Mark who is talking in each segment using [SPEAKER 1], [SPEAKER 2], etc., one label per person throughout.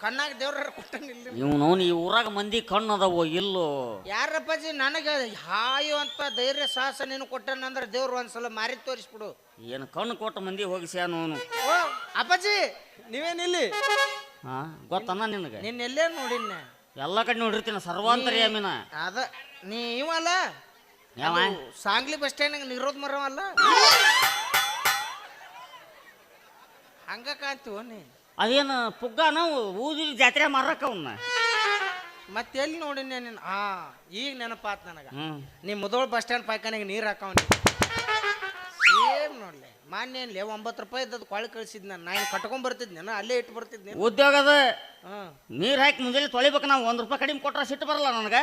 [SPEAKER 1] ಕಣ್ಣಾಗ ದೇವ್ರ ಕೊಟ್ಟನಿಲ್ಲ
[SPEAKER 2] ಇವನು ಈ ಊರಾಗ ಮಂದಿ ಕಣ್ಣು ಅದಾವೋ ಇಲ್ಲೋ?
[SPEAKER 1] ಯಾರಪ್ಪಾಜಿ ನನಗೆ ಹಾಯು ಅಂತ ಧೈರ್ಯ ಸಾಹಸ ನೀನು ಕೊಟ್ಟನಂದ್ರೆ ದೇವ್ರು ಒಂದ್ಸಲ ಮಾರಿ ತೋರಿಸ್ಬಿಡು.
[SPEAKER 2] ಏನು ಕಣ್ಣು ಕೊಟ್ಟ ಮಂದಿ ಹೋಗಿಸ್ಯಾನು ಅವನು
[SPEAKER 1] ಓ ಅಪ್ಪಾಜಿ ನೀವೇನಿಲ್ಲಿ
[SPEAKER 2] ಹಾ ಗೊತ್ತನ್ನ ನಿನಗೆ?
[SPEAKER 1] ನಿನ್ನ ಎಲ್ಲೇ ನೋಡಿನ
[SPEAKER 2] ಎಲ್ಲ ಕಡೆ ನೋಡಿರ್ತೀನಿ ಸರ್ವಾಂತರ್ಯಾಮಿನ
[SPEAKER 1] ಅದ ನೀ ಇವಲ್ಲ
[SPEAKER 2] ಯಾವ
[SPEAKER 1] ಅದು ಸಾಂಗ್ಲಿ ಬಸ್ ಸ್ಟ್ಯಾಂಡ್ ನಿರೋದ್ ಮರವಲ್ಲ ಹಂಗ ಕಾಂತೀವ ನೀ?
[SPEAKER 2] ಅದೇನು ಪುಗ್ಗ ನಾವು ಊದಿ ಜಾತ್ರೆ ಮಾರಕ್ಕ ಅವನ್ನ
[SPEAKER 1] ಮತ್ತೆ ಎಲ್ಲಿ ನೋಡಿನ ನೀನು ಹಾ ಈಗ ನೆನಪಾತ್ ನನಗ.
[SPEAKER 2] ನಿಮ್ಮ
[SPEAKER 1] ನೀ ಮುದೋಳ್ ಬಸ್ ಸ್ಟ್ಯಾಂಡ್ ಪಾಯ್ಕಾನಿಗೆ ನೀರು ಹಾಕವನಿ ಏನು ನೋಡ್ಲಿ. ಮಾನ್ಯ ಏನ್ಲಿ ಒಂಬತ್ತು ರೂಪಾಯಿ ಇದ್ದದ್ದು ಕೊಳೆ ಕಳಿಸಿದ್ ನಾನು. ನಾನು ಕಟ್ಕೊಂಡ್ ಬರ್ತಿದ್ನ ಅಲ್ಲೇ ಇಟ್ಟು ಬರ್ತಿದ್ನಿ
[SPEAKER 2] ಉದ್ಯೋಗದ
[SPEAKER 1] ನೀರು
[SPEAKER 2] ನೀರ್ ಹಾಕಿ ಮುಂಜಾನೆ ತೊಳಿಬೇಕು ನಾವು. ಒಂದು ರೂಪಾಯಿ ಕಡಿಮೆ ಕೊಟ್ರೆ ಸಿಟ್ಟು ಬರಲ್ಲ ನನಗೆ.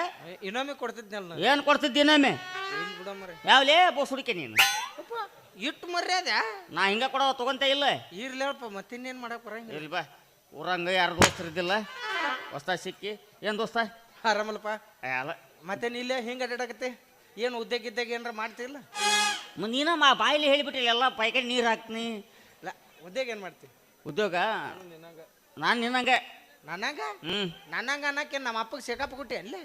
[SPEAKER 1] ಇನ್ನೊಮ್ಮೆ ಕೊಡ್ತಿದ್ನಲ್ಲ
[SPEAKER 2] ಏನು
[SPEAKER 1] ಏನ್
[SPEAKER 2] ಇನ್ನೊಮ್ಮೆ ಬೋಸ್ ಹುಡುಕೆ ನೀನು.
[SPEAKER 1] ಇಟ್ಟು ಮರ್ಯಾದೆ
[SPEAKER 2] ನಾ ಹಿಂಗ ಕೊಡೋ ತಗೊಂತ ಇಲ್ಲ.
[SPEAKER 1] ಇರ್ಲಿ ಹೇಳಪ್ಪ ಮತ್ತಿನ್ನೇನು ಮಾಡಕ್ ಬರಂಗಿಲ್ಲ.
[SPEAKER 2] ಇರ್ಲಿ ಬಾ. ಊರಂಗ ಯಾರು ದೋಸ್ತರಿದ್ದಿಲ್ಲ ಹೊಸ್ತ ಸಿಕ್ಕಿ. ಏನ್ ದೋಸ್ತ?
[SPEAKER 1] ಆರಾಮಲ್ಲಪ್ಪ.
[SPEAKER 2] ಏ, ಅಲ್ಲ.
[SPEAKER 1] ಮತ್ತೇನು ಇಲ್ಲೇ ಹಿಂಗೆ ಅಡ್ಡಾಡಕತ್ತೆ? ಏನು ಉದ್ಯೋಗ ಇದ್ದಾಗ ಏನಾರ ಮಾಡ್ತಿಲ್ಲ
[SPEAKER 2] ಮ- ನೀನ ಮಾ ಬಾಯಲ್ಲಿ ಹೇಳಿಬಿಟ್ಟಿಲ್ಲ ಎಲ್ಲ ಪೈಕಡೆ ನೀರು ಹಾಕ್ತೀನಿ.
[SPEAKER 1] ಇಲ್ಲ ಉದ್ಯೋಗ ಏನು ಮಾಡ್ತಿ?
[SPEAKER 2] ಉದ್ಯೋಗ?
[SPEAKER 1] ನಿನ್ನಂಗ.
[SPEAKER 2] ನಾನು ನಿನ್ನಂಗೆ.
[SPEAKER 1] ನನಗ
[SPEAKER 2] ಹ್ಞೂ
[SPEAKER 1] ನನ್ನಂಗ ಅನ್ನಕ್ಕೆ ನಮ್ಮ ಅಪ್ಪಗೆ ಶೇಕಪ್ ಕೊಟ್ಟೆ ಅಲ್ಲೇ?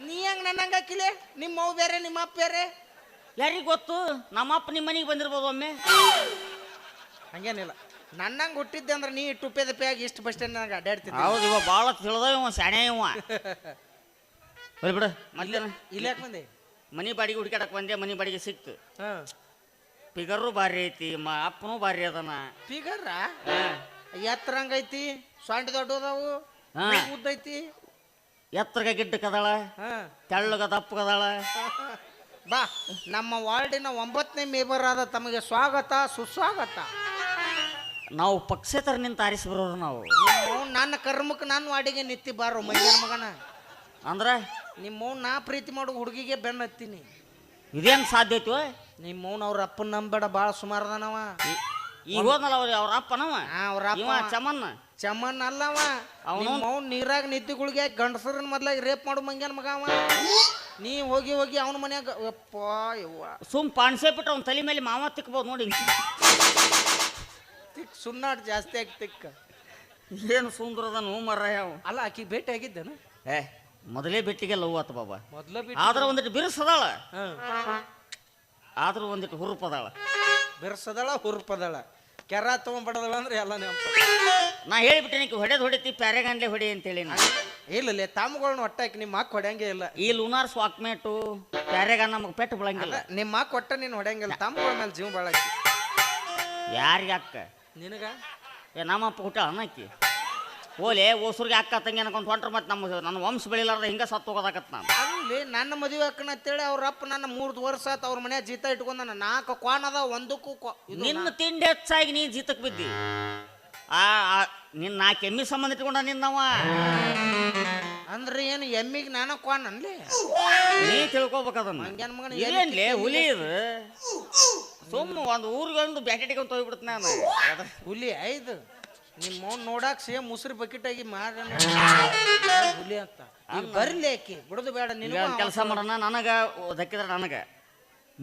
[SPEAKER 1] ನೀ ಹೆಂಗ್ ನನ್ನಂಗ ಹಾಕಿಲೆ ನಿಮ್ಮ ಅವ್ ಬೇರೆ ನಿಮ್ಮ ಅಪ್ಪ ಬೇರೆ?
[SPEAKER 2] ಯಾರಿಗೆ ಗೊತ್ತು? ನಮ್ಮಪ್ಪ ನಿಮ್ಮ ಮನೆಗೆ ಬಂದಿರ್ಬೋದು ಒಮ್ಮೆ.
[SPEAKER 1] ಹಂಗೇನಿಲ್ಲ. ನನ್ನಂಗೆ ಹುಟ್ಟಿದ್ದೆ ಅಂದ್ರೆ ನೀ ಟುಪ್ಪೆ ದಪ್ಪಿಯಾಗಿ ಇಷ್ಟು ಬಸ್ ಸ್ಟ್ಯಾಂಡ್ ನನಗೆ ಅಡ್ಡಾಡ್ತಿದ್ದೆ.
[SPEAKER 2] ಹೌದು ಇವ ಭಾಳ ತಿಳಿದ ಇವ ಇವ. ಬರಿ ಬಿಡು. ಮೊದ್ಲೇನ
[SPEAKER 1] ಇಲ್ಲಿ ಯಾಕೆ ಬಂದೆ?
[SPEAKER 2] ಮನಿ ಬಾಡಿಗೆ ಹುಡುಕಾಡಕ್ ಬಂದೆ ಮನೆ ಬಾಡಿಗೆ ಸಿಕ್ತು.
[SPEAKER 1] ಹಾಂ.
[SPEAKER 2] ಪಿಗರು ಭಾರಿ ಐತಿ ಮ ಅಪ್ಪನೂ ಭಾರಿ ಅದನ.
[SPEAKER 1] ಪಿಗರ
[SPEAKER 2] ಹಾ.
[SPEAKER 1] ಎತ್ತರ ಹಂಗೈತಿ ಸೊಂಟ ದೊಡ್ಡದಾವು
[SPEAKER 2] ಹಾ.
[SPEAKER 1] ಉದ್ದ ಐತಿ.
[SPEAKER 2] ಎತ್ತರಗ ಗಿಡ್ಡಕ್ಕದಾಳ
[SPEAKER 1] ಹಾಂ.
[SPEAKER 2] ತೆಳ್ಳಗ ದಪ್ಪಗದಾಳ
[SPEAKER 1] ಬಾ ನಮ್ಮ ವಾರ್ಡಿನ ಒಂಬತ್ತನೇ ಮೇಬರ್ ಆದ ತಮಗೆ ಸ್ವಾಗತ ಸುಸ್ವಾಗತ.
[SPEAKER 2] ನಾವು ಪಕ್ಷೇತರ ನಿಂತ ಆರಿಸಿ ಬರೋರು ನಾವು
[SPEAKER 1] ನನ್ನ ಕರ್ಮಕ್ಕೆ ನಾನು ವಾರ್ಡಿಗೆ ನಿತ್ತಿ ಬಾರೋ ಮಂಜನ ಮಗನ.
[SPEAKER 2] ಅಂದ್ರೆ?
[SPEAKER 1] ನಿಮ್ಮವ್ನ ನಾ ಪ್ರೀತಿ ಮಾಡೋ ಹುಡುಗಿಗೆ ಬೆನ್ನ ಹತ್ತೀನಿ.
[SPEAKER 2] ಇದೇನು ಸಾಧ್ಯ ಐತಿ
[SPEAKER 1] ನಿಮ್ಮವ್ನ ಅವ್ರ ಅಪ್ಪನ ನಂಬೇಡ ಭಾಳ ಸುಮಾರದನವ.
[SPEAKER 2] ಈಗ ಹೋದ್ನಲ್ಲ ಅವ್ರ ಅವ್ರ ಅಪ್ಪನವ?
[SPEAKER 1] ಅವ್ರ ಅಪ್ಪ.
[SPEAKER 2] ಚಮನ್ನ?
[SPEAKER 1] ಚಮನ್ ಅಲ್ಲವ.
[SPEAKER 2] ಅವ್ನು-
[SPEAKER 1] ನೀರಾಗ ನೀರಾಗ ನಿದ್ದಿಗಳಿಗೆ ಗಂಡಸರನ್ನ ಮೊದ್ಲಾಗಿ ರೇಪ್ ಮಾಡು ಮಂಗ್ಯಾನ ಮಗ ಅವ ನೀ ಹೋಗಿ ಹೋಗಿ ಅವನ ಮನ್ಯಾಗ ಅಪ್ಪ ಯವ್ವ.
[SPEAKER 2] ಸುಮ್ ಪಾಣ್ಸೆ ಬಿಟ್ಟು ಅವ್ನ ತಲೆ ಮೇಲೆ ಮಾವ ತಿಕ್ಬೋದು ನೋಡಿ.
[SPEAKER 1] ತಿಕ್ ಸುನ್ನಾಟ್ ಜಾಸ್ತಿ ಆಗಿ ತಿಕ್ಕ
[SPEAKER 2] ಏನು ಸುಂದರದ ನೋವು ಮರ ಯಾವ
[SPEAKER 1] ಅಲ್ಲ ಆಕಿ ಭೇಟಿ ಆಗಿದ್ದೇನು?
[SPEAKER 2] ಏ ಮೊದಲೇ ಬೆಟ್ಟಿಗೆ ಲವ್ ಆತ ಬಾಬಾ.
[SPEAKER 1] ಮೊದ್ಲ ಬಿಟ್ಟು
[SPEAKER 2] ಆದ್ರ ಒಂದಿಟ್ಟು ಬಿರುಸದಾಳ ಆದ್ರೂ ಒಂದಿಟ್ಟು ಹುರುಪದಾಳ
[SPEAKER 1] ಬೆರ್ಸದಳ ಹುರುಪದಳ ಕೆರ ತಗೊಂಡ್ಬಿಡದಳ ಅಂದ್ರೆ ಎಲ್ಲ ನೆನಪು.
[SPEAKER 2] ನಾ ಹೇಳಿಬಿಟ್ಟೆ ಹೊಡೆದು ಹೊಡಿತಿ ಪ್ಯಾರೆಗಂಡ್ಲೆ ಹೊಡಿ ಅಂತೇಳಿ ನಾ
[SPEAKER 1] ಇಲ್ಲ ತಮ್ಮಗಳನ್ನ ಒಟ್ಟಾಕಿ ನಿಮ್ಮ ಅಕ್ಕ ಹೊಡ್ಯಂಗೆ ಇಲ್ಲ.
[SPEAKER 2] ಈ ಲುನಾರ್ ಸ್ವಾಕ್ಮೇಟು ಬೇರೆಗ ನಮಗೆ ಪೆಟ್ಟು ಬಿಳಂಗಿಲ್ಲ.
[SPEAKER 1] ನಿಮ್ಮ ಅಕ್ಕ ಒಟ್ಟ ನೀನು ಹೊಡ್ಯಂಗಿಲ್ಲ ತಮ್ಮಗಳ ಮೇಲೆ ಜೀವ ಬಾಳಾಕಿ.
[SPEAKER 2] ಯಾರಿಗೆ ಅಕ್ಕ?
[SPEAKER 1] ನಿನಗ?
[SPEAKER 2] ಏ ನಮ್ಮಪ್ಪ ಹುಟ್ಟ ಅನ್ನಕ್ಕಿ ಓಲೆ ಓಸೂರಿಗೆ ಅಕ್ಕ ತಂಗಿ ಅನ್ಕೊಂತ ಹೊಂಟ್ರ ಮತ್ತೆ ನಮ್ಮ ನನ್ನ ವಂಶ ಬೆಳಿಲಾರ್ದ ಹಿಂಗ ಸತ್ತು ಹೋಗೋದಾಕತ್ ನಾನು.
[SPEAKER 1] ಅಲ್ಲಿ ನನ್ನ ಮದುವೆ ಅಕ್ಕನ ಅಂತೇಳಿ ಅವ್ರ ಅಪ್ಪ ನನ್ನ ಮೂರು ವರ್ಷ ಆತ ಅವ್ರ ಮನೆ ಜೀತ ಇಟ್ಕೊಂಡ ನಾಲ್ಕು ಕ್ವಾನ್ ಅದ ಒಂದಕ್ಕೂ ಕ್ವಾ- ಇದು
[SPEAKER 2] ನಿನ್ನ ತಿಂಡಿ ಹೆಚ್ಚಾಗಿ ನೀ ಜೀತಕ್ಕೆ ಬಿದ್ದಿ. ಆ ಆ, ನಿನ್ನ ನಾ ಕೆಮ್ಮಿ ಸಂಬಂಧ ಇಟ್ಕೊಂಡ ನಿನ್ನವ.
[SPEAKER 1] ಅಂದ್ರೆ ಏನು ಎಮ್ಮಿಗೆ ನಾನು ಕ್ವಾನ್ ಅನ್ಲಿ
[SPEAKER 2] ನೀ ತಿಳ್ಕೊಬೇಕು ಅದನ್ನ.
[SPEAKER 1] ಮಂಗ್ಯಾನ ಮಗನ
[SPEAKER 2] ಇದೇನ್ಲೇ ಹುಲಿ ಇದು? ಸುಮ್ಮ ಒಂದು ಊರಿಗೆ ಒಂದು ಬ್ಯಾಕೆಟಿಗೆ ತೊಯ್ಬಿಡ್ತ ನಾನು. ಅದ-
[SPEAKER 1] ಹುಲಿ ಐದು. ನಿಮ್ಮ ಮೌನ್ ನೋಡಾಕ ಸೇಮ್ ಮುಸ್ರಿ ಬಕೆಟ್ ಆಗಿ ಮಾರ ಹುಲಿ ಅಂತ. ಈಗ ಬರ್ಲಿ ಆಕಿ. ಬಿಡೋದು ಬೇಡ
[SPEAKER 2] ನಿನ್
[SPEAKER 1] ನಿನಗೂ
[SPEAKER 2] ಒಂದು ಕೆಲಸ ಮಾಡೋಣ ನನಗೆ ದಕ್ಕಿದ್ರೆ ನನಗೆ.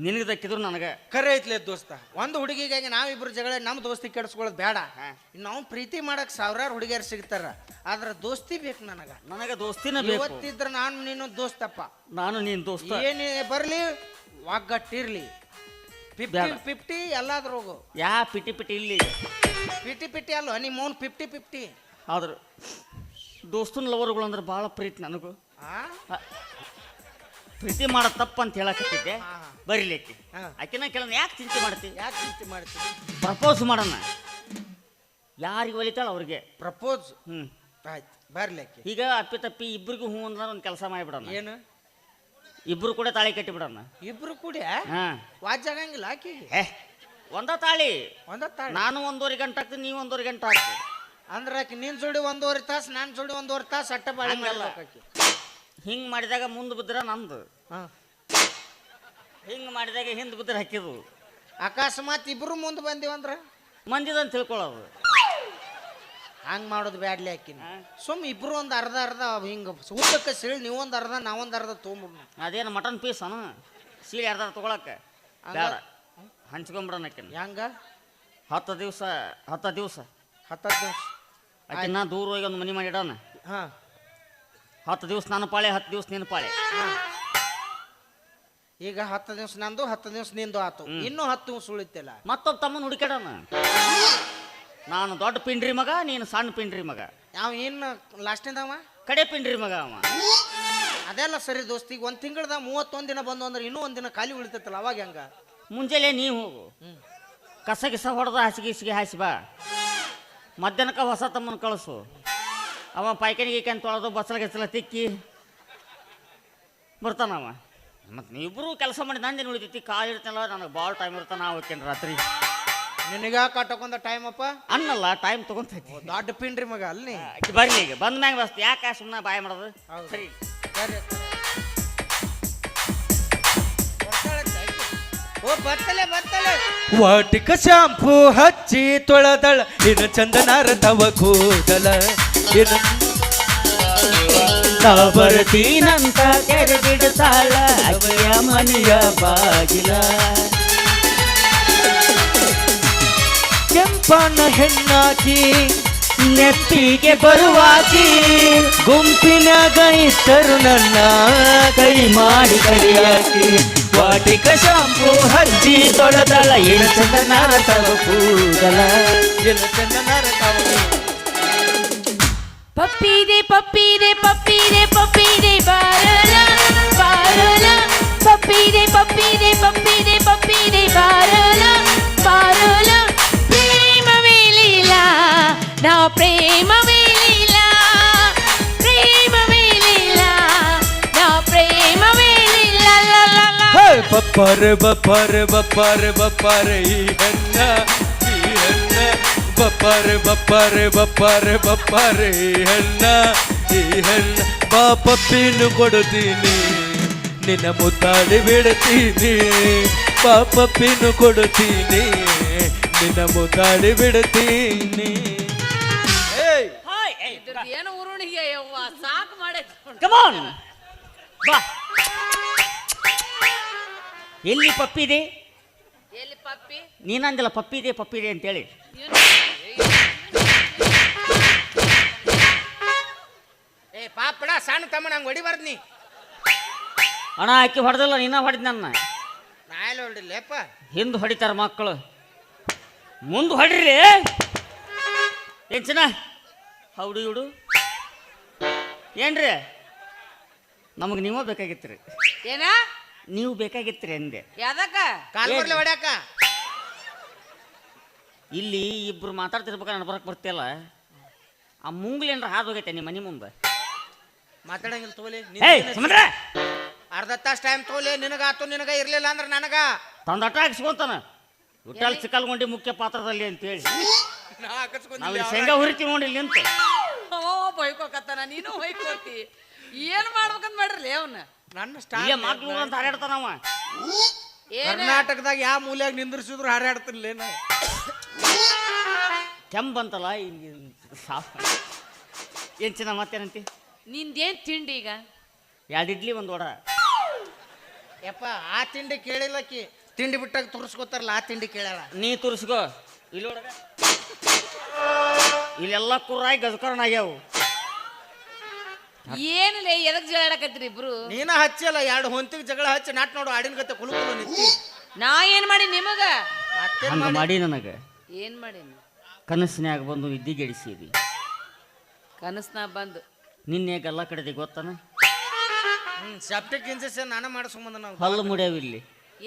[SPEAKER 2] ನಿನಗೆ ದಕ್ಕಿದ್ರು ನನಗೆ.
[SPEAKER 1] ಕರೆ ಐತ್ಲೆ ದೋಸ್ತ. ಒಂದು ಹುಡುಗಿಗಾಗಿ ನಾವಿಬ್ರು ಜಗಳ ನಮ್ಮ ದೋಸ್ತಿ ಕೆಡಿಸ್ಕೊಳ್ಳೋದು ಬೇಡ. ನಾವು ಪ್ರೀತಿ ಮಾಡಕ್ಕೆ ಸಾವಿರಾರು ಹುಡುಗಿಯರು ಸಿಗ್ತಾರ. ಆದ್ರ ದೋಸ್ತಿ ಬೇಕು ನನಗೆ.
[SPEAKER 2] ನನಗೆ ದೋಸ್ತಿನ ಬೇಕು.
[SPEAKER 1] ಇವತ್ತಿದ್ರ ನಾನು ನೀನು ದೋಸ್ತಪ್ಪ.
[SPEAKER 2] ನಾನು ನೀನು ದೋಸ್ತ.
[SPEAKER 1] ಏನೇ ಬರಲಿ ಒಗ್ಗಟ್ಟಿರ್ಲಿ ಫಿಫ್ಟಿ ಫಿಫ್ಟಿ ಎಲ್ಲಾದ್ರೂ ಹೋಗು.
[SPEAKER 2] ಯಾ ಪಿಟಿ ಪಿಟಿ ಇಲ್ಲಿ.
[SPEAKER 1] ಪಿಟಿ ಪಿಟಿ ಅಲ್ಲ ನಿಮ್ಮ ಮೌನ್ ಫಿಫ್ಟಿ ಫಿಫ್ಟಿ
[SPEAKER 2] ಆದ್ರೆ ದೋಸ್ತನ ಲವರ್ಗಳು ಅಂದ್ರೆ ಭಾಳ ಪ್ರೀತಿ ನನಗೂ. ಪ್ರೀತಿ ಮಾಡೋ ತಪ್ಪು ಅಂತ ಹೇಳಕತ್ತಿದ್ದೆ
[SPEAKER 1] ಹಾ.
[SPEAKER 2] ಬರೀಲಿಕ್ಕೆ.
[SPEAKER 1] ಹಾ.
[SPEAKER 2] ಆಕಿನ ಕೆಲ ಯಾಕೆ ಚಿಂತೆ ಮಾಡ್ತೀನಿ
[SPEAKER 1] ಯಾಕೆ ಚಿಂತೆ ಮಾಡ್ತೀನಿ
[SPEAKER 2] ಪ್ರಪೋಸ್ ಮಾಡೋಣ. ಯಾರಿಗೆ ಒಲಿತಾಳ ಅವ್ರಿಗೆ?
[SPEAKER 1] ಪ್ರಪೋಸ್
[SPEAKER 2] ಹ್ಞೂ
[SPEAKER 1] ಆಯ್ತು ಬರ್ಲಿ ಆಕಿ
[SPEAKER 2] ಈಗ ಅಪ್ಪಿ ತಪ್ಪಿ ಇಬ್ರಿಗೂ ಹ್ಞೂ ಅಂದ್ರೆ ಒಂದು ಕೆಲಸ ಮಾಡಿಬಿಡೋಣ.
[SPEAKER 1] ಏನು?
[SPEAKER 2] ಇಬ್ರು ಕೂಡ ತಾಳಿ ಕಟ್ಟಿಬಿಡೋಣ.
[SPEAKER 1] ಇಬ್ರು ಕೂಡ
[SPEAKER 2] ಹಾಂ.
[SPEAKER 1] ವಾಜ್ ಆಗಂಗಿಲ್ಲ ಆಕಿಗೆ
[SPEAKER 2] ಏ ಒಂದ ತಾಳಿ.
[SPEAKER 1] ಒಂದ ತಾಳಿ.
[SPEAKER 2] ನಾನು ಒಂದೂವರೆ ಗಂಟೆ ಹಾಕ್ತೀನಿ ನೀವು ಒಂದೂವರೆ ಗಂಟೆ ಹಾಕ್ತೀನಿ
[SPEAKER 1] ಅಂದ್ರೆ ಆಕಿ ನಿನ್ ಜೋಡಿ ಒಂದೂವರೆ ತಾಸು ನಾನು ಜೋಡಿ ಒಂದೂವರೆ ತಾಸು ಅಟ್ಟ ಬಾಳೆ
[SPEAKER 2] ಹಂಗಲ್ಲ.
[SPEAKER 1] ಆಕಿ.
[SPEAKER 2] ಹಿಂಗೆ ಮಾಡಿದಾಗ ಮುಂದೆ ಬಿದ್ದರೆ ನಂದು.
[SPEAKER 1] ಹಾಂ.
[SPEAKER 2] ಹಿಂಗೆ ಮಾಡಿದಾಗ ಹಿಂದೆ ಬಿದ್ದರೆ ಹಾಕಿದು
[SPEAKER 1] ಅಕಸ್ಮಾತ್ ಇಬ್ರು ಮುಂದೆ ಬಂದಿವಂದ್ರ?
[SPEAKER 2] ಮಂದಿದಂತ ತಿಳ್ಕೊಳ್ಳೋದು.
[SPEAKER 1] ಹಂಗೆ ಮಾಡೋದು ಬ್ಯಾಡ್ಲಿ
[SPEAKER 2] ಹಾಕಿನ.
[SPEAKER 1] ಸುಮ್ ಇಬ್ರು ಒಂದು ಅರ್ಧ ಅರ್ಧ ಹಿಂಗೆ ಊಟಕ್ಕೆ ಸೀಳ್ ನೀವೊಂದ್ ಅರ್ಧ ನಾವೊಂದು ಅರ್ಧ ತೊಗೊಂಬಿಡ್ನು.
[SPEAKER 2] ಅದೇನು ಮಟನ್ ಪೀಸ್ ಅನ? ಸೀಳಿ ಅರ್ಧ ತೊಗೊಳಕ್ಕೆ ಬೇಡ ಹಂಚ್ಕೊಂಬಿಡೋಣ ಆಕಿನ.
[SPEAKER 1] ಹೆಂಗ?
[SPEAKER 2] ಹತ್ತು ದಿವಸ ಹತ್ತು ದಿವಸ.
[SPEAKER 1] ಹತ್ತತ್ತು ದಿವಸ.
[SPEAKER 2] ಆಕೆ ನಾ ದೂರ ಹೋಗಿ ಒಂದು ಮನೆ ಮಾಡಿಡೋಣ
[SPEAKER 1] ಹಾಂ.
[SPEAKER 2] ಹತ್ತು ದಿವಸ ನಾನು ಪಾಳೆ ಹತ್ತು ದಿವಸ ನಿನ್ನ ಪಾಳೆ.
[SPEAKER 1] ಈಗ ಹತ್ತು ದಿವಸ ನಂದು ಹತ್ತು ದಿವಸ ನಿಂದು ಆತು. ಇನ್ನೂ ಹತ್ತು ದಿವಸ ಉಳಿತಿಲ್ಲ.
[SPEAKER 2] ಮತ್ತೊಬ್ಬ ತಮ್ಮನ ಹುಡುಕಾಡೋಣ ನಾನು ದೊಡ್ಡ ಪಿಂಡ್ರಿ ಮಗ ನೀನು ಸಣ್ಣ ಪಿಂಡ್ರಿ ಮಗ.
[SPEAKER 1] ಅವ ಇನ್ನು ಅವ?
[SPEAKER 2] ಕಡೆ ಪಿಂಡ್ರಿ ಮಗ ಅವ.
[SPEAKER 1] ಅದೆಲ್ಲ ಸರಿ ದೋಸ್ತಿ ಈಗ ಒಂದು ತಿಂಗಳದ ಮೂವತ್ತೊಂದು ದಿನ ಬಂದು ಅಂದ್ರೆ ಇನ್ನೂ ಒಂದು ದಿನ ಖಾಲಿ ಉಳಿತೈತಲ್ಲ ಅವಾಗ ಹೆಂಗ?
[SPEAKER 2] ಮುಂಜಾನೆ ನೀ ಹೋಗು. ಕಸ ಗಿಸ ಹೊಡೆದ ಹಾಸಿಗೆ ಹಾಸಿಗೆ ಹಾಸಿ ಬಾ. ಮಧ್ಯಾಹ್ನಕ್ಕೆ ಹೊಸ ತಮ್ಮನ ಕಳಿಸು. ಅವ ಪಾಯ್ಕನಿಗೆ ತೊಳೆದು ಬಸಲ ಗಿಸಲ ತಿಕ್ಕಿ ಬರ್ತಾನವ ಮತ್ತು ನೀವಿಬ್ಬರು ಕೆಲಸ ಮಾಡಿ ನಂದೇನು ಉಳಿತೈತಿ? ಕಾಲು ಇರ್ತಲ್ಲ ನನಗೆ ಭಾಳ ಟೈಮ್ ಇರ್ತಾನ ನಾ ಹೋಗ್ತೇನೆ ರಾತ್ರಿ.
[SPEAKER 1] ನಿನಗ ಕಟ್ಟಕೊಂಡ ಟೈಮ್ ಅಪ್ಪ?
[SPEAKER 2] ಅನ್ನಲ್ಲ ಟೈಮ್ ತೊಗೊಂತೈತಿ.
[SPEAKER 1] ದೊಡ್ಡ ಪಿಂಡ್ರಿ ಮಗ ಅಲ್ಲಿ
[SPEAKER 2] ಬರ್ಲಿ ಈಗ. ಬಂದ ಮ್ಯಾಗ ಬಸ್ತು ಯಾಕೆ ಸುಮ್ಮನೆ ಬಾಯ್ ಮಾಡೋದು?
[SPEAKER 1] ಹೌದು.
[SPEAKER 2] ಸರಿ.
[SPEAKER 1] ಸರಿ ಓ ಬರ್ತಲೆ ಬರ್ತಲೆ
[SPEAKER 3] ವಾಟಿಕ ಶಾಂಪೂ ಹಚ್ಚಿ ತೊಳೆದಳ. ಇನ್ನು ಚಂದನಾರ ತವ ಕೂದಲ. ಇನ್ನು ನಾ ಬರ್ತೀನಂತ
[SPEAKER 2] ತೆರೆದಿಡ್ತಾಳ
[SPEAKER 3] ಅಕ್ಕಿಯ ಮನೆಯ ಬಾಗಿಲ. ಕೆಂಪನ ಹೆಣ್ಣಾಕಿ,
[SPEAKER 2] ನೆತ್ತಿಗೆ ಬರುವಾಕಿ,
[SPEAKER 3] ಗುಂಪಿನ ಗೈತರು ನನ್ನ ಕೈ ಮಾಡಿ ಕಡಿಯಾಕಿ, ವಾಟಿಕ ಶಾಂಪು ಹಚ್ಚಿ ತೊಳೆದಳ ಇನ್ನು ಚಂದನಾರ ತವ ಕೂದಲ ಇನ್ನು ಚಂದನಾರ ತವ
[SPEAKER 4] ಪಪ್ಪಿ ದೆ ಪಪ್ಪಿ ದೆ ಪಪ್ಪಿ ದೆ ಪಪ್ಪಿ ದೆ ಬಾರಲ ಬಾರಲ ಪಪ್ಪಿ ದೆ ಪಪ್ಪಿ ದೆ ಪಪ್ಪಿ ದೆ ಪಪ್ಪಿ ದೆ ಬಾರಲ ಬಾರಲ ಪ್ರೇಮವೇ ಲೀಲಾ ನಾ ಪ್ರೇಮವೇ ಲೀಲಾ ಪ್ರೇಮವೇ ಲೀಲಾ ನಾ ಪ್ರೇಮವೇ
[SPEAKER 3] ಬಪ್ಪರೆ ಬಪ್ಪಾರೆ ಬಪ್ಪಾರೆ ಬಪ್ಪಾರೆ ಹೆಣ್ಣ ಈ ಹೆಣ್ಣ ಪಾಪ ಪೀನು ಕೊಡುತ್ತೀನಿ. ನಿನ್ನ ಮುತ್ತಾಡಿ ಬಿಡುತ್ತೀನಿ. ಪಾಪ ಪೀನು ಕೊಡುತ್ತೀನಿ. ನಿನ್ನ ಮುತ್ತಾಡಿ ಬಿಡ್ತೀನಿ
[SPEAKER 4] ಏನು ಉರುಣಿಗೆ ಯವ್ವ? ಸಾಕು
[SPEAKER 2] ಕಮಾನ್ ಬಾ. ಎಲ್ಲಿ ಪಪ್ಪಿದೆ?
[SPEAKER 4] ಎಲ್ಲಿ ಪಪ್ಪಿ?
[SPEAKER 2] ನೀನಂದಿಲ್ಲ ಪಪ್ಪಿದೆ ಪಪ್ಪಿದೆ ಅಂತೇಳಿ.
[SPEAKER 1] ಏ ಪಾಪಡ ಸಣ್ಣ ತಮ್ಮ ನಂಗೆ ಹೊಡಿಬಾರ್ದು ನೀ.
[SPEAKER 2] ಅಣ್ಣ ಆಕಿ ಹೊಡೆದಿಲ್ಲ ನೀನ ಹೊಡೆದ್ ನನ್ನ.
[SPEAKER 1] ನಾ ಎಲ್ಲ ಹೊಡಿಲ್ಲಪ್ಪ
[SPEAKER 2] ಹಿಂದೆ ಹೊಡಿತಾರ ಮಕ್ಕಳು ಮುಂದೆ ಹೊಡಿರಿ. ಚೆನ್ನ? ಹೌಡು ಇವ್ಡು. ಏನ್ರಿ? ನಮಗೆ ನೀವು ಬೇಕಾಗಿತ್ರಿ.
[SPEAKER 4] ಏನ?
[SPEAKER 2] ನೀವು ಬೇಕಾಗಿತ್ರಿ ಅಂದೆ.
[SPEAKER 4] ಯಾವ್ದಕ್ಕ?
[SPEAKER 1] ಕಾಲ್
[SPEAKER 2] ಏನ್?
[SPEAKER 1] ಬರ್ಲಿ ಹೊಡ್ಯಾಕ.
[SPEAKER 2] ಇಲ್ಲಿ ಇಬ್ರು ಮಾತಾಡ್ತಿರ್ಬೇಕಾದ್ರೆ ನಾನು ಬರಕ್ಕೆ ಬರ್ತಿಲ್ಲ ಆ ಮುಂಗ್ಲೇನ್ರ ಹಾದು ಹೋಗೈತೆ ನಿಮ್ಮ ಮನೆ ಮುಂದೆ.
[SPEAKER 1] ಮಾತಾಡಂಗಿಲ್ಲ ತೋಲೆ.
[SPEAKER 2] ಏಯ್ ಸಮಂದ್ರ
[SPEAKER 1] ಅರ್ಧ ತಾಸು ಟೈಮ್ ತೋಲೆ ನಿನಗಾತು ನಿನಗ ಇರ್ಲಿಲ್ಲ ಅಂದ್ರೆ ನನಗ.
[SPEAKER 2] ತಂದಟ ಹಾಕ್ಸ್ಕೊಂತಾನ. ವಿಠಲ್ ಚಿಕ್ಕಲ್ಗೊಂಡಿ ಮುಖ್ಯ ಪಾತ್ರದಲ್ಲಿ ಅಂತೇಳಿ. ನಾವು ಇಲ್ಲಿ ಶೇಂಗಾ ಹುರಿತೀವಿ ನೋಡಿ ಇಲ್ಲಿ ನಿಂತು.
[SPEAKER 4] ಓ ಬೈಕೋಕತ್ತಾನ ನೀನು ಬೈಕೋತಿ. ಏನ್ ಮಾಡ್ಬೇಕಂತ ಮಾಡ್ರಲಿ ಅವನ್ನ
[SPEAKER 1] ನನ್ನ
[SPEAKER 2] ಇಲ್ಲೇ
[SPEAKER 1] ಸ್ಟಾರ್
[SPEAKER 2] ಮಕ್ಳು ಅಂತ ಹಾರಾಡ್ತಾನವ
[SPEAKER 4] ಏನು?
[SPEAKER 1] ಕರ್ನಾಟಕದಾಗ ಯಾವ ಮೂಲ್ಯಾಗ ನಿಂದ್ರಿಸಿದ್ರು ಹಾರಾಡ್ತಿರ್ಲಿ ನಾ
[SPEAKER 2] ಕೆಂಬಂತಲ್ಲ ಏನ್ ಚೆನ್ನ ಮತ್ತೇನಂತಿ?
[SPEAKER 4] ನಿಂದೇನ್ ತಿಂಡಿ ಈಗ?
[SPEAKER 2] ಎರಡು ಇಡ್ಲಿ ಒಂದು ವಡ?
[SPEAKER 1] ಯಪ್ಪ ಆ ತಿಂಡಿ ಕೇಳಿಲ್ಲಕ್ಕಿ ತಿಂಡಿ ಬಿಟ್ಟಾಗ ತುರ್ಸ್ಕೋತಾರಲ್ಲ ಆ ತಿಂಡಿ ಕೇಳಲ್ಲ.
[SPEAKER 2] ನೀ ತುರ್ಸ್ಕೋ. ಇಲ್ಲಿ ಒಳಗ. ಇಲ್ಲೆಲ್ಲ ಕುರ್ರಾಯಿ ಗಜಕರಣ ಆಗ್ಯಾವು.
[SPEAKER 4] ಏನಿಲ್ಲ ಎದಕ್ ಜಗಳಾಡಕತ್ರಿ ಇಬ್ರು?
[SPEAKER 1] ನೀನ ಹಚ್ಚಲ್ಲ ಎರಡು ಹೊಂತಿಗೆ ಜಗಳ ಹಚ್ಚಿ ನಾಟ್ ನೋಡು ಆಡಿನ ಕತೆ ಕುಲು ಕುಲು ನಿಂತಿ
[SPEAKER 4] ನಾ ಏನ್ ಮಾಡಿ ನಿಮಗ?
[SPEAKER 1] ಮತ್ತೇನ್
[SPEAKER 2] ಹಂಗ
[SPEAKER 1] ಮಾಡಿ
[SPEAKER 2] ನನಗ.
[SPEAKER 4] ಏನ್ ಮಾಡೀನಿ?
[SPEAKER 2] ಕನಸಿನ್ಯಾಗ ಬಂದು ಇದ್ದಿಗೆಡಿಸಿದಿ
[SPEAKER 4] ಕನಸ್ನ ಬಂದು.
[SPEAKER 2] ನಿನ್ನೆ ಗಲ್ಲ ಕಡೆದಿ ಗೊತ್ತಾನ?
[SPEAKER 1] ಹ್ಮ್ ಸೆಪ್ಟಿಕ್ ಇಂಜೆಕ್ಷನ್ ನಾನು ಮಾಡಿಸ್ಕೊಂಬಂದ ನಾವು.
[SPEAKER 2] ಹಲ್ಲು ಮುಡ್ಯಾವ ಇಲ್ಲಿ.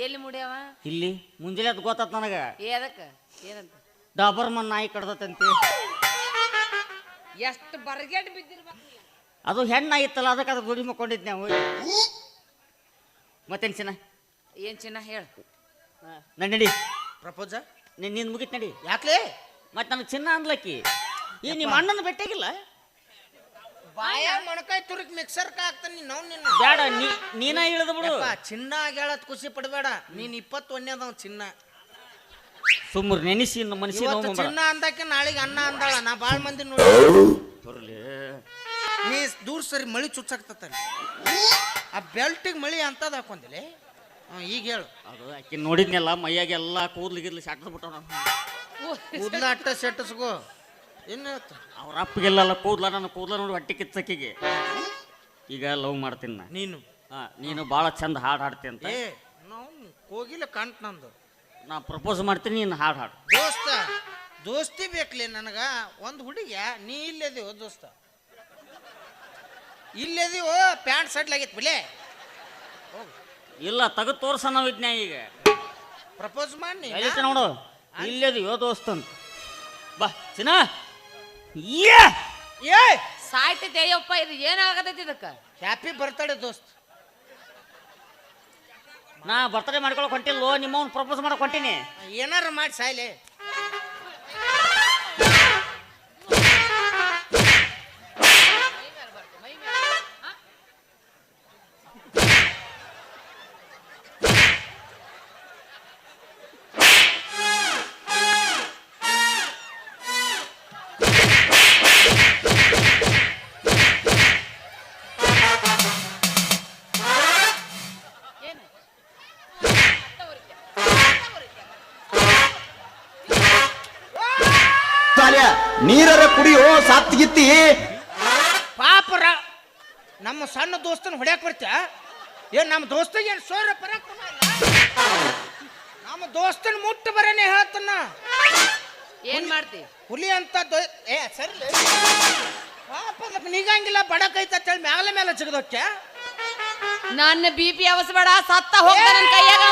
[SPEAKER 4] ಎಲ್ಲಿ ಮುಡ್ಯಾವ?
[SPEAKER 2] ಇಲ್ಲಿ? ಮುಂಜಾನೆ ಅದು ಗೊತ್ತಾತ್ ನನಗೆ?
[SPEAKER 4] ಏ ಅದಕ್ಕೆ? ಏನಂತ?
[SPEAKER 2] ಡಾಬರ್ಮನ್ ನಾಯಿ ಕಡ್ದತ್ತಂತೆ
[SPEAKER 4] ಎಷ್ಟು ಬರ್ಗೆಟ್ ಬಿದ್ದಿರ್ಬೇಕು
[SPEAKER 2] ಅದು ಹೆಣ್ಣಾಗಿತ್ತಲ್ಲ ಅದಕ್ಕೆ ಅದು ಗುಡಿ ಮಕ್ಕೊಂಡಿದ್ ನಾವು. ಮತ್ತೇನು ಚಿನ್ನ?
[SPEAKER 4] ಏನು ಚಿನ್ನ ಹೇಳ.
[SPEAKER 2] ನಡಿ ನಡಿ.
[SPEAKER 1] ಪ್ರಪೋಸ
[SPEAKER 2] ನಿನ್ನ ನಿನ್ ಮುಗಿತ್ ನಡಿ.
[SPEAKER 1] ಯಾಕ್ಲೆ?
[SPEAKER 2] ಮತ್ತೆ ನನಗೆ ಚಿನ್ನ ಅನ್ಲಕ್ಕಿ. ಈ ನಿಮ್ಮ ಅಣ್ಣನ ಬೆಟ್ಟಾಗಿಲ್ಲ?
[SPEAKER 1] ಬಾಯ ಮೊಣಕಾಯಿ ತುರುಕ್ ಮಿಕ್ಸರ್ ಹಾಕ್ತಾನೆ ನಾವು ನಿನ್ನ.
[SPEAKER 2] ಬೇಡ ನೀ ನೀನ ಇಳಿದು ಬಿಡು.
[SPEAKER 1] ಯಪ್ಪ, ಚಿನ್ನ ಹೇಳತ್ ಖುಷಿ ಪಡಬೇಡ. ನೀನ್ ಇಪ್ಪತ್ತೊಂದನೇದವ್ ಚಿನ್ನ.
[SPEAKER 2] ಸುಮ್ಮರ್ ನೆನೆಸಿ ಮನಸ್ಸಿನ
[SPEAKER 1] ಇವತ್ತು ಚಿನ್ನ ಅಂದಕ್ಕೆ ನಾಳೆಗೆ ಅನ್ನ ಅಂದಾಳ. ನಾ ಬಾಳ್ ಮಂದಿ ನೋಡಿ
[SPEAKER 2] ಬರಲಿ.
[SPEAKER 1] ನೀ ದೂರ ಸರಿ ಮಳಿ ಚುಚ್ಚಾಕ್ತತ ಆ ಬೆಲ್ಟಿಗೆ ಮಳಿ ಅಂತದ ಹಾಕೊಂದಿಲ್ಲ? ಈಗ ಹೇಳು.
[SPEAKER 2] ಅದು ಆಕೆ ನೋಡಿದ್ನೆಲ್ಲ ಮೈಯಾಗೆಲ್ಲ ಕೂದ್ಲು ಗಿರ್ಲಿ ಶಾಟ್ಸ್ ಬಿಟ್ಟವ
[SPEAKER 1] ಕೂದ್ಲ ಅಟ್ಟ ಸೆಟ್ಟಿಸ್ಕೋ ಹೇಳ್ತ
[SPEAKER 2] ಅವ್ರ ಅಪ್ಪಗೆಲ್ಲ ಕೂದ್ಲ ನನ್ನ ಕೂದ್ಲ ನೋಡಿ ಹೊಟ್ಟೆ ಕಿಚ್ಚಕ್ಕಿಗೆ ಈಗ ಲವ್ ಮಾಡ್ತೀನಿ ನಾ
[SPEAKER 1] ನೀನು?
[SPEAKER 2] ಹಾ, ನೀನು ಭಾಳ ಚಂದ ಹಾಡು ಹಾಡ್ತಿ ಅಂತ.
[SPEAKER 1] ಏ ನಾವು ಕೋಗಿಲ ಕಾಣ್ತ ನಂದು.
[SPEAKER 2] ನಾ ಪ್ರಪೋಸ್ ಮಾಡ್ತೀನಿ ನೀನು ಹಾಡು ಹಾಡು.
[SPEAKER 1] ದೋಸ್ತ ದೋಸ್ತಿ ಬೇಕಲೇ ನನಗ? ಒಂದು ಹುಡುಗ ನೀ ಇಲ್ಲದಿವೋ ದೋಸ್ತ? ಇಲ್ಲದೀವೋ ಪ್ಯಾಂಟ್ ಸಡ್ಲಾಗಿತ್ತು ಬಿಲೆ
[SPEAKER 2] ಇಲ್ಲ ತಗ ತೋರ್ಸ ನಾವು ಇದ್ನ ಈಗ.
[SPEAKER 1] ಪ್ರಪೋಸ್ ಮಾಡಿ
[SPEAKER 2] ಎಲ್ಲಿತ್ತ ನೋಡು. ಇಲ್ಲದು ಯೋ ದೋಸ್ತ ಅಂತ ಬಾ ಚಿನ್ನ.
[SPEAKER 1] ಏ
[SPEAKER 4] ಸಾಯ್ತೈತೆ ಅಯ್ಯಪ್ಪ ಇದು ಏನಾಗತೈತಿ ಇದಕ್ಕೆ?
[SPEAKER 1] ಹ್ಯಾಪಿ ಬರ್ತಡೆ ದೋಸ್ತ್.
[SPEAKER 2] ನಾ ಬರ್ತಡೇ ಮಾಡ್ಕೊಳಕ್ ಹೊಂಟಿಲ್ಲೋ ನಿಮ್ಮವ್ನ ಪ್ರಪೋಸ್ ಮಾಡಕ್ ಹೊಂಟೀನಿ.
[SPEAKER 1] ಏನಾರ ಮಾಡಿ ಸಾಯ್ಲೆ.
[SPEAKER 5] ನೀರರ ಕುಡಿಯೋ ಸಾತ್ಗಿತ್ತಿ
[SPEAKER 1] ಪಾಪರ ನಮ್ಮ ಸಣ್ಣ ದೋಸ್ತನ ಹೊಡ್ಯಾಕ್ ಬರ್ತ್ಯಾ? ಏನ್ ನಮ್ಮ ದೋಸ್ತ ಏನ್ ಸೋರ ಪರಾಕ್ರಮ ಇಲ್ಲ ನಮ್ಮ ದೋಸ್ತನ ಮುಟ್ಟ ಬರನೆ ಹೇಳ್ತನ.
[SPEAKER 4] ಏನ್ ಮಾಡ್ತಿ?
[SPEAKER 1] ಹುಲಿ ಅಂತ ದೊ ಏ ಸರಿ ಪಾಪ ನೀಗಂಗಿಲ್ಲ ಬಡಕ್ ಐತ ಅಂತೇಳಿ ಮ್ಯಾಲ ಮೇಲೆ ಸಿಗದೋಕ್ಕೆ
[SPEAKER 4] ನನ್ನ ಬಿ ಪಿ ಅವಸ್ಬೇಡ ಸತ್ತ ಹೋಗ್ತಾನೆ ಬಿ ಕೈಯಾಗ.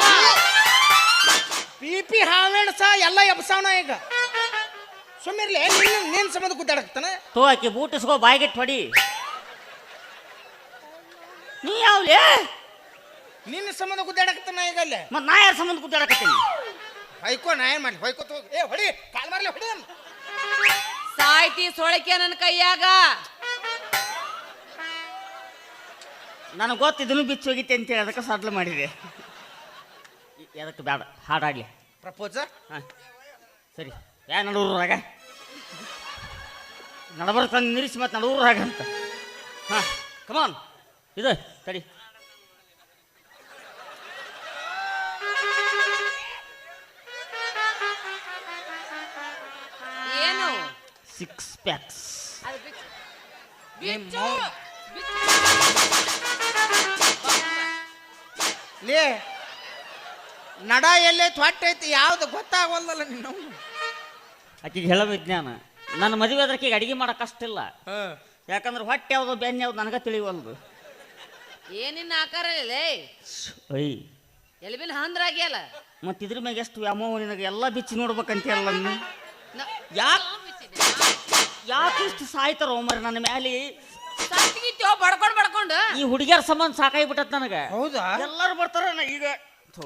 [SPEAKER 1] ಪಿ ಹಾವೇಣ ಸಹ ಎಲ್ಲ ಎಬ್ಸಾವಣ ಈಗ. ಸುಮ್ಮಿರ್ಲಿ ನಿನ್ನ ನಿನ್ನ ಸಂಬಂಧ ಗುದ್ದಾಡಕ್ತಾನೆ
[SPEAKER 2] ತೋ ಆಕಿ ಬೂಟಿಸ್ಕೋ ಬಾಯಿಗಿಟ್ಟು ಹೊಡಿ. ನೀ ಯಾವ್ಲೇ
[SPEAKER 1] ನಿನ್ನ ಸಂಬಂಧ ಗುದ್ದಾಡಕ್ತಾನ ಈಗ ಅಲ್ಲೇ
[SPEAKER 2] ಮತ್ತೆ ನಾ ಯಾರ ಸಂಬಂಧ ಕೂತಾಡಕತ್ತೀನಿ
[SPEAKER 1] ಹೊಯ್ಕೋ ನಾ ಏನ್ ಮಾಡಿ ಹೊಯ್ಕೋತ ಹೋಗಿ ಏ ಹೊಡಿ ಕಾಲ್ ಮಾರ್ಲಿ ಹೊಡಿ ಅವ್ನ.
[SPEAKER 4] ಸಾಯ್ತಿ ಸೊಳಕೆ ನನ್ನ ಕೈಯಾಗ.
[SPEAKER 2] ನನಗೆ ಗೊತ್ತು ಇದನ್ನು ಬಿಚ್ಚಿ ಹೋಗಿತ್ತೆ ಅಂತೇಳಿ ಅದಕ್ಕೆ ಸಡ್ಲು ಮಾಡಿದೆ. ಅದಕ್ಕೆ ಬೇಡ ಹಾಡಾಡ್ಲಿ.
[SPEAKER 1] ಪ್ರಪೋಸ?
[SPEAKER 2] ಹಾಂ ಸರಿ. ಯಾ ನಡೂರಾಗ ತಂದು ನಿಲ್ಲಿಸಿ ಮತ್ತೆ ನಡೂರಾಗ ಅಂತ. ಹಾಂ ಕಮಾನ್ ಇದು ತಡಿ.
[SPEAKER 4] ಏನು?
[SPEAKER 2] ಸಿಕ್ಸ್ ಪ್ಯಾಕ್ಸ್
[SPEAKER 4] ಅದು ಬಿಚ್ಚು. ಬಿಚ್ಚು. ಬಿಚ್ಚು.
[SPEAKER 1] ಲೇ ನಡ ಎಲ್ಲೇ ಐತಿ ಯಾವ್ದು ಗೊತ್ತಾಗವಲ್ದಲ್ಲ ನಿನ್ನ
[SPEAKER 2] ಆಕಿಗೆ ಹೇಳ ವಿಜ್ಞಾನ ನನ್ನ ಮದುವೆ ಆದ್ರೆ ಅಡಿಗೆ ಮಾಡಕ್ಕೆ ಅಷ್ಟಿಲ್ಲ ಯಾಕಂದ್ರೆ ಹೊಟ್ಟೆ ಯಾವುದು ಬೆನ್ನ ಯಾವ್ದು ನನಗೆ ತಿಳಿವಲ್ದು.
[SPEAKER 4] ಏನಿನ್ನ ಆಕಾರ ಲೇ?
[SPEAKER 2] ಅಯ್ಯ
[SPEAKER 4] ಎಲ್ಲಿ ಬಿನ್ ಹಂದ್ರಾಗ್ಯಲ್ಲ
[SPEAKER 2] ಮತ್ತು ಇದ್ರ ಮ್ಯಾಗ ಎಷ್ಟು ವ್ಯಾಮೋಹ ನಿನಗೆ? ಎಲ್ಲ ಬಿಚ್ಚಿ ನೋಡ್ಬೇಕಂತೀಯಲ್ಲ ಅಲ್ಲ
[SPEAKER 4] ನ-
[SPEAKER 2] ಯಾಕೆ ಇಷ್ಟು ಸಾಯ್ತಾರೋ ಮರ ನನ್ನ ಮ್ಯಾಲೆ?
[SPEAKER 4] ಸತ್ಗಿತ್ಯೋ ಬಡ್ಕೊಂಡ್ ಬಡ್ಕೊಂಡು?
[SPEAKER 2] ಈ ಹುಡುಗಿಯರ ಸಂಬಂಧ ಸಾಕಾಗ್ಬಿಟ್ಟತ್ ನನಗೆ.
[SPEAKER 1] ಹೌದಾ?
[SPEAKER 2] ಎಲ್ಲರೂ ಬರ್ತಾರ ನಾ ಈಗ. ಥು.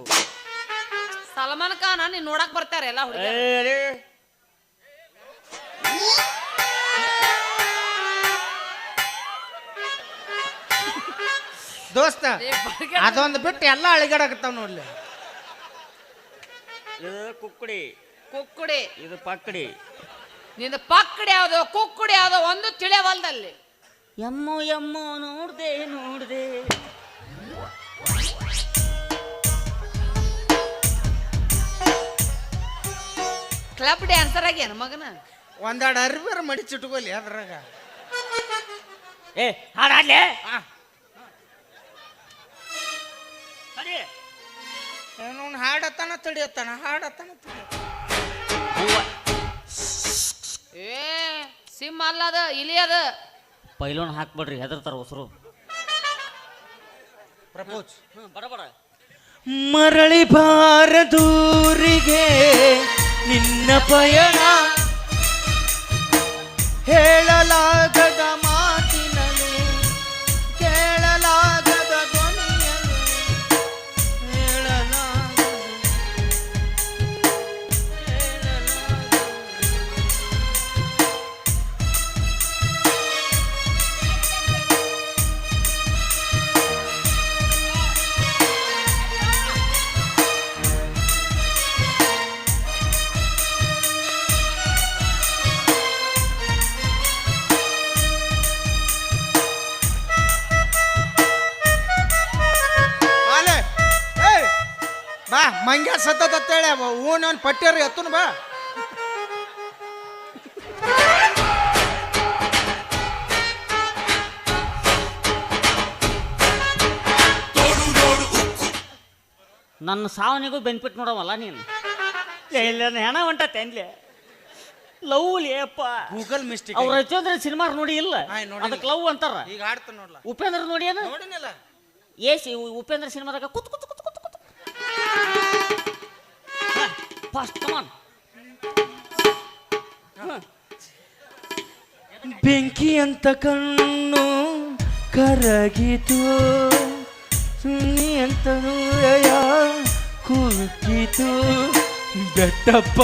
[SPEAKER 4] ಸಲ್ಮಾನ್ ಖಾನ್ ನೀನ್ ನೋಡಕ್ ಬರ್ತಾರೆ ಎಲ್ಲ ಹುಡುಗ
[SPEAKER 2] ಏ.
[SPEAKER 1] ದೋಸ್ತ ಅದೊಂದು ಬಿಟ್ಟು ಎಲ್ಲ ಅಳಿಗಾಡಕತ್ತಾವ ನೋಡ್ಲಿ.
[SPEAKER 2] ಇದು ಕುಕ್ಕುಡಿ.
[SPEAKER 4] ಕುಕ್ಕುಡಿ.
[SPEAKER 2] ಇದು ಪಕ್ಕಡಿ.
[SPEAKER 4] ನಿಂದ ಪಕ್ಕಡಿ ಯಾವ್ದು ಕುಕ್ಕುಡಿ ಯಾವ್ದು ಒಂದು ತಿಳಿಯವಲ್ದಲ್ಲಿ
[SPEAKER 2] ಎಮ್ಮು ಎಮ್ಮು ನೋಡ್ದೆ ನೋಡ್ದೆ.
[SPEAKER 4] ಕ್ಲಬ್ ಡ್ಯಾನ್ಸರ್ ಆಗ್ಯಾನ ಮಗನ?
[SPEAKER 1] ಒಂದೆರಡು ಅರ್ಬಿರ ಮಡಿಚಿಟ್ಕೋಲಿ ಅದ್ರಾಗ.
[SPEAKER 2] ಏ ಹಾಡಾಡ್ಲೆ
[SPEAKER 1] ಏನೋ ಅವ್ನು ಹಾಡತ್ತಾನ ತಡಿಯತ್ತಾನ ಹಾಡತ್ತಾನ
[SPEAKER 4] ಏ ಸಿಂಹ ಅಲ್ಲ ಅದ ಇಲಿ ಅದ.
[SPEAKER 2] ಪೈಲೋನ್ ಹಾಕ್ಬಿಡ್ರಿ ಹೆದರ್ತಾರ ಹೊಸರು
[SPEAKER 1] ಪ್ರಪೋಸ್
[SPEAKER 2] ಬಡ ಬಡ.
[SPEAKER 3] ಮರಳಿ ಬಾರದೂರಿಗೆ ನಿನ್ನ ಪಯಣ ಹೇಳಲಾಗದ
[SPEAKER 1] ಊನನ್ ಪಟ್ಟಿಯರು ಎತ್ತನು ಬಾ.
[SPEAKER 2] ನನ್ನ ಸಾವನಿಗೂ ಬೆನಿಫಿಟ್ ನೋಡವಲ್ಲ ನೀನು? ಇಲ್ಲ ಹೆಣ ಹೊಂಟ ತೆನ್ಲೆ ಲವ್ ಲೇಪ
[SPEAKER 1] ಗೂಗಲ್ ಮಿಸ್ಟೇಕ್
[SPEAKER 2] ಅವ್ರ ರಚೇಂದ್ರ ಸಿನಿಮಾ ನೋಡಿ ಇಲ್ಲ. ಅದಕ್ಕೆ ಲವ್ ಅಂತಾರ.
[SPEAKER 1] ಈಗ ಹಾಡ್ತ ನೋಡ್ಲ.
[SPEAKER 2] ಉಪೇಂದ್ರ ನೋಡಿ ಏನು? ಎ ಉಪೇಂದ್ರ ಸಿನಿಮಾದಾಗ ಕುತ್ ಕುತ್ ಕುತ್ ಕಮಾನ್
[SPEAKER 3] ಬೆಂಕಿ ಅಂತ ಕಣ್ಣು ಕರಗಿತು. ಸುನ್ನಿ ಅಂತ ನೂರಯ ಕುಲುಕಿತು ಬೆಟ್ಟಪ್ಪ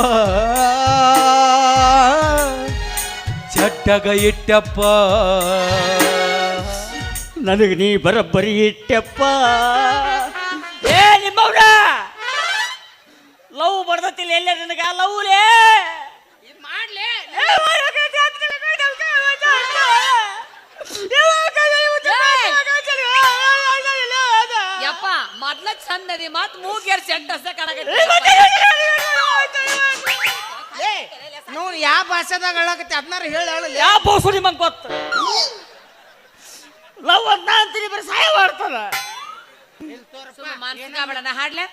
[SPEAKER 3] ಚಟ್ಟಗ ಇಟ್ಟಪ್ಪ.
[SPEAKER 2] ನನಗೆ ನೀ ಬರಬ್ಬರಿ ಇಟ್ಟಪ್ಪ. ಬರ್ದತಿಲ್ಲ ಎಲ್ಲ ನನಗೆ? ಲವ್ಲೇ
[SPEAKER 1] ಇದು ಮಾಡ್ಲಿ.
[SPEAKER 4] ಯಪ್ಪ ಮೊದ್ಲ ಚಂದ ಅದಿ ಮತ್ ಮೂಗೇರ್ ಸೆಂಟ್ ಹಸ
[SPEAKER 1] ಏ ನೋಡ್ ಯಾವ ಭಾಷೆದಾಗ ಹೇಳಕತ್ತೆ? ಅದನ್ನಾರ ಹೇಳಿ ಹೇಳಲ್ಲ
[SPEAKER 2] ಯಾವ ಭಾಷೆ ನಿಮಗೆ ಗೊತ್ತ? ಲವ್ ಅಂತ ಅಂತೀನಿ ಬರೀ ಸಹಾಯ
[SPEAKER 4] ಮಾಡ್ತದ ನಾ ಹಾಡ್ಲೆ.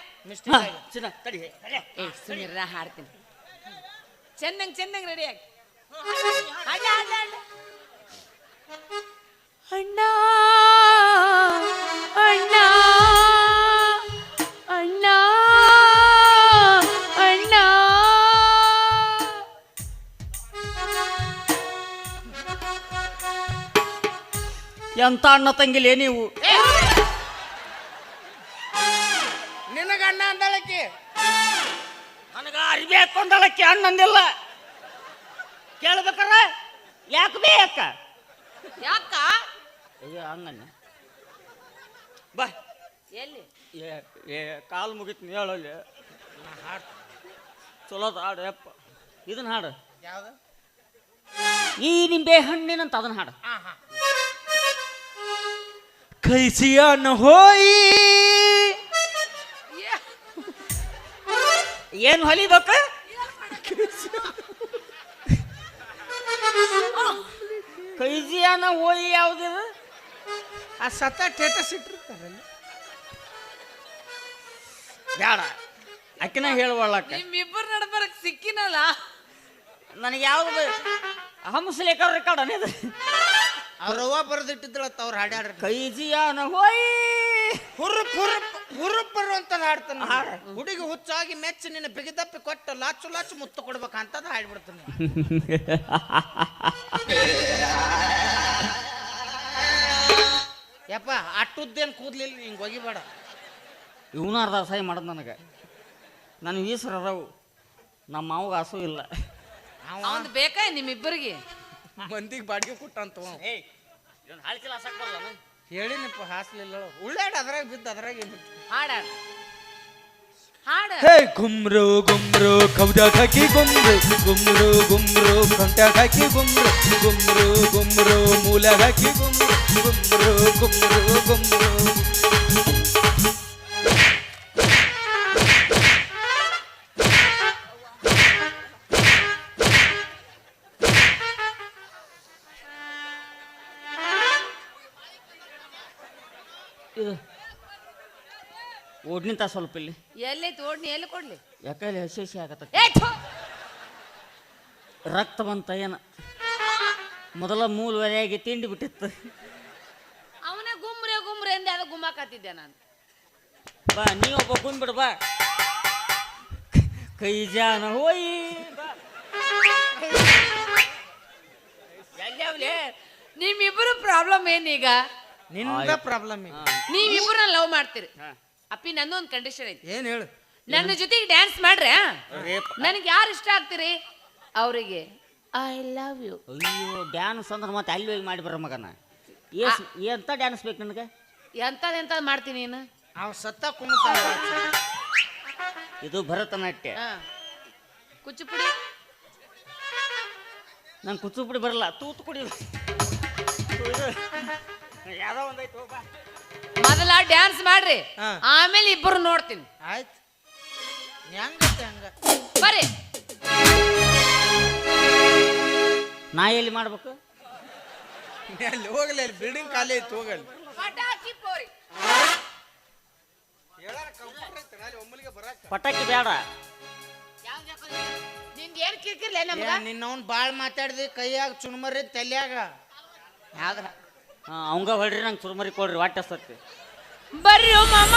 [SPEAKER 4] ಹಾಡ್ತೀನಿ. ಚೆನ್ನಂಗ್ ಚೆನ್ನಂಗ್ ರೆಡಿ ಆಗಿ. ಅಣ್ಣ ಅಣ್ಣ ಅಣ್ಣ ಅಣ್ಣ.
[SPEAKER 2] ಎಂತ ಅಣ್ಣ ತಂಗಿಲೇ ನೀವು? ಏ ಏ ಕಾಲು ಮುಗಿತು ಹೇಳಲ್ಲಿ. ಚಲೋದ ಹಾಡು. ಯಪ್ಪ. ಇದನ್ನ ಹಾಡು.
[SPEAKER 1] ಯಾವ್ದು?
[SPEAKER 2] ಈ ನಿಂಬೆ ಹಣ್ಣಿನಂತ ಅದನ್ನ ಹಾಡು.
[SPEAKER 1] ಹಾ ಹಾ.
[SPEAKER 3] ಕೈಸಿಯ ನ ಹೋಯಿ.
[SPEAKER 2] ಏನು ಹೊಲಿಬೇಕು ಕೈಜಿಯಾನ ಹೋಯಿ ಯಾವ್ದಿದು
[SPEAKER 1] ಆ ಸತ ಟೇಟಸ್ ಇಟ್ಟಿರ್ತಾರಲ್ಲ.
[SPEAKER 2] ಬೇಡ. ಅಕ್ಕಿನ ಹೇಳ್ಬಾಳಕ್ಕ
[SPEAKER 4] ನಿಮ್ಮಿಬ್ಬರು ನಡ್ಬರಕ್ ಸಿಕ್ಕಿನಲ್ಲ?
[SPEAKER 2] ನನಗೆ ಯಾವ್ದು ಹಂಸಲೇಖ ರೆಕಾರ್ಡ್ ಅನ್ನೋದು
[SPEAKER 1] ಅವ್ರವ್ವ ಬರೆದಿಟ್ಟಿದ್ದಳತ್ತ ಅವ್ರು ಹಾಡ್ಯಾಡ್ರಿ.
[SPEAKER 2] ಕೈಜಿಯಾನ ಹೋಯಿ.
[SPEAKER 1] ಹುರುಪ್ ಹುರುಪ್ ಹುರುಪ್ ಬರುವಂತದ್ ಹಾಡ್ತಾನ
[SPEAKER 2] ಹಾಡ.
[SPEAKER 1] ಹುಡುಗಿ ಹುಚ್ಚಾಗಿ ಮೆಚ್ಚಿ ನಿನ್ನ ಬಿಗಿದಪ್ಪಿ ಕೊಟ್ಟು ಲಾಚು ಲಾಚು ಮುತ್ತು ಕೊಡ್ಬೇಕಂತದ ಹಾಡ್ಬಿಡ್ತಾನೆ ಯಪ್ಪ ಅಟ್ಟುದ್ದೇನು ಕೂದ್ಲಿಲ್ಲ ಹಿಂಗೆ ಒಗಿಬೇಡ.
[SPEAKER 2] ಇವನು ಅರ್ಧ ಅಸಹ್ಯ ಮಾಡೋದು ನನಗೆ. ನನ್ನ ಈಸ್ರು ಅದಾವು ನಮ್ಮ ಮಾವಗ ಹಸು ಇಲ್ಲ.
[SPEAKER 4] ಅವ್ನು ಬೇಕಾ ನಿಮ್ಮಿಬ್ಬರಿಗೆ?
[SPEAKER 1] ಮಂದಿಗೆ ಬಾಡಿಗೆ ಕೊಟ್ಟಂತ
[SPEAKER 2] ಏಯ್ ಇವನು ಹಾಳ್ಕಿಲ್ಲ ಹಸಕ್ ಬರಲ್ಲ
[SPEAKER 1] ಹೇಳಿನಪ್ಪ ಹಾಸ್ಲಿಲ್ಲ ಉಳ್ಳಾಡ ಅದ್ರಾಗ ಬಿದ್ದು ಅದ್ರಾಗ?
[SPEAKER 4] ಹಾಡ ಹಾಡ.
[SPEAKER 3] ಹೇ ಗುಮ್ರು ಗುಮ್ರು ಕೌದಾಗ ಹಾಕಿ ಗುಮ್ರು. ಗುಮ್ರು ಗುಮ್ರು ಕಂಟ ಹಾಕಿ ಗುಮ್ರು. ಗುಮ್ರು ಗುಮ್ರು ಮೂಲ ಹಾಕಿ ಗುಮ್ರು. ಗುಮ್ರು ಗುಮ್ರು ಗುಮ್ರು.
[SPEAKER 2] ಓಡ್ನಿಂತ ಸ್ವಲ್ಪ ಇಲ್ಲಿ.
[SPEAKER 4] ಎಲ್ಲೈತಿ ಓಡ್ನಿ ಎಲ್ಲಿ ಕೊಡ್ಲಿ?
[SPEAKER 2] ಯಾಕಲ್ಲಿ ಹಸಿ ಹಸಿ ಆಗತ್ತ
[SPEAKER 4] ಏ ಥು!
[SPEAKER 2] ರಕ್ತ ಬಂತ ಏನ? ಮೊದಲ ಮೂಲವರೆಯಾಗಿ ತಿಂಡಿ ಬಿಟ್ಟಿತ್ತು.
[SPEAKER 4] ಅವನ ಗುಮ್ರೆ ಗುಮ್ರೆ ಅಂದೆ ಅದು ಗುಮ್ಮಾಕತ್ತಿದ್ದೆ ನಾನು.
[SPEAKER 2] ಬಾ ನೀ ಒಬ್ಬ ಕುಂದ್ಬಿಡು ಬಾ. ಕೈ ಜಾನ ಹೋಯಿ ಬಾ.
[SPEAKER 4] ನಿಮ್ಮಿಬ್ಬರು ಪ್ರಾಬ್ಲಮ್ ಏನೀಗ
[SPEAKER 1] ನಿಂದ ಪ್ರಾಬ್ಲಮ್
[SPEAKER 2] ನೀವಿಬ್ಬರ
[SPEAKER 4] ನೀವಿಬ್ಬರು ಲವ್ ಮಾಡ್ತೀರಿ.
[SPEAKER 2] ಹಾ.
[SPEAKER 4] ಅಪ್ಪಿ ನಂದು ಒಂದು ಕಂಡೀಷನ್ ಐತಿ.
[SPEAKER 1] ಏನ್ ಹೇಳು?
[SPEAKER 4] ನನ್ನ ಜೊತೆಗೆ ಡ್ಯಾನ್ಸ್ ಮಾಡ್ರೆ. ನನಗೆ ಯಾರು ಇಷ್ಟ ಆಗ್ತೀರಿ? ಅವರಿಗೆ ಐ ಲವ್ ಯು
[SPEAKER 2] ಅಯ್ಯೋ ಡ್ಯಾನ್ಸ್ ಅಂದ್ರೆ ಮತ್ತೆ ಅಲ್ಲಿ ಹೋಗಿ ಮಾಡಿ ಬರ ಮಗನ? ಏಸ್ ಎಂತ ಡ್ಯಾನ್ಸ್ ಬೇಕು ನನಗೆ?
[SPEAKER 4] ಎಂತದ ಎಂತ ಮಾಡ್ತೀನಿ ನೀನು?
[SPEAKER 1] ಅವ್ ಸತ್ತ ಕುಣಿತ
[SPEAKER 2] ಇದು ಭರತನಾಟ್ಯ.
[SPEAKER 4] ಹಾ. ಕುಚಿಪುಡಿ
[SPEAKER 2] ನಂಗೆ ಕುಚ್ಚುಪುಡಿ ಬರಲ್ಲ ತೂತು ಕುಡಿ ಯಾವ್ದೋ ಒಂದೈತು ಬಾ.
[SPEAKER 4] ಮೊದಲ ಡ್ಯಾನ್ಸ್ ಮಾಡ್ರಿ. ಆಮೇಲೆ ಇಬ್ಬರು ನೋಡ್ತೀನಿ.
[SPEAKER 1] ಆಯ್ತು. ಹೆಂಗ ಹಂಗ?
[SPEAKER 4] ಬರ್ರಿ.
[SPEAKER 2] ನಾ ಎಲ್ಲಿ ಮಾಡ್ಬೇಕು?
[SPEAKER 1] ಅಲ್ಲಿ ಹೋಗಲಿ ಅಲ್ಲಿ ಬಿಲ್ಡಿಂಗ್ ಖಾಲಿ ಐತಿ ಹೋಗಲಿ
[SPEAKER 4] ಪಟಾಕಿ ಪೋರಿ.
[SPEAKER 2] ಪಟಾಕಿ ಬೇಡ
[SPEAKER 4] ನಿಂದ ಏನ್ ಕಿರ್ಕಿರ್ಲ ನಮ್ಗ?
[SPEAKER 3] ನಿನ್ನವನ್ ಬಾಳ್ ಮಾತಾಡ್ದಿ ಕೈಯಾಗ ಚುಣ್ಮರಿ ತಲ್ಯಾಗ.
[SPEAKER 4] ಯಾವ್ದ್ರ
[SPEAKER 2] ಅವಂಗ ಹೊಳ್ರಿ ನಂಗೆ ಚುರುಮರಿ ಕೊಡ್ರಿ ವಾಟ್ ಹಸ್ತತಿ
[SPEAKER 4] ಬರ್ರಿ ಮಾಮ.